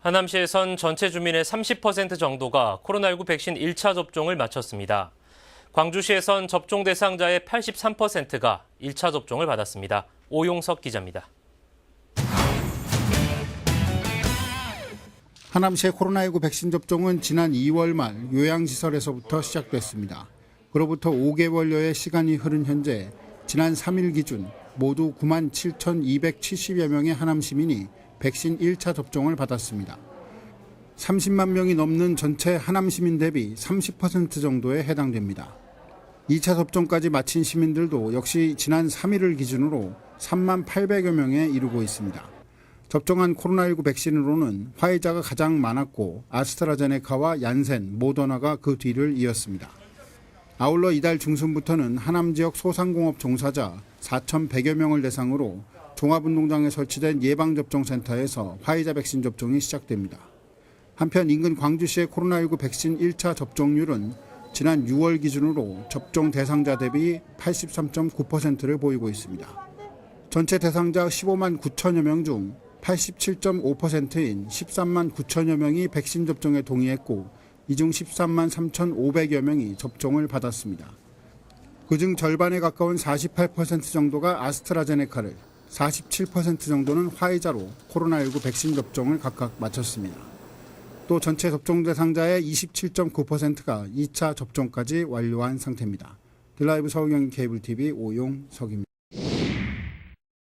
하남시에선 전체 주민의 30% 정도가 코로나19 백신 1차 접종을 마쳤습니다. 광주시에선 접종 대상자의 83%가 1차 접종을 받았습니다. 오용석 기자입니다. 하남시의 코로나19 백신 접종은 지난 2월 말 요양시설에서부터 시작됐습니다. 그로부터 5개월여의 시간이 흐른 현재 지난 3일 기준 모두 9만 7,270여 명의 하남 시민이 백신 1차 접종을 받았습니다. 30만 명이 넘는 전체 하남 시민 대비 30% 정도에 해당됩니다. 2차 접종까지 마친 시민들도 역시 지난 3일을 기준으로 3만 800여 명에 이르고 있습니다. 접종한 코로나19 백신으로는 화이자가 가장 많았고 아스트라제네카와 얀센, 모더나가 그 뒤를 이었습니다. 아울러 이달 중순부터는 하남 지역 소상공업 종사자 4,100여 명을 대상으로 종합운동장에 설치된 예방접종센터에서 화이자 백신 접종이 시작됩니다. 한편 인근 광주시의 코로나19 백신 1차 접종률은 지난 6월 기준으로 접종 대상자 대비 83.9%를 보이고 있습니다. 전체 대상자 15만 9천여 명 중 87.5%인 13만 9천여 명이 백신 접종에 동의했고 이 중 13만 3,500여 명이 접종을 받았습니다. 그중 절반에 가까운 48% 정도가 아스트라제네카를, 47% 정도는 화이자로 코로나19 백신 접종을 각각 마쳤습니다. 또 전체 접종 대상자의 27.9%가 2차 접종까지 완료한 상태입니다. 딜라이브 서울경기 케이블 TV 오용석입니다.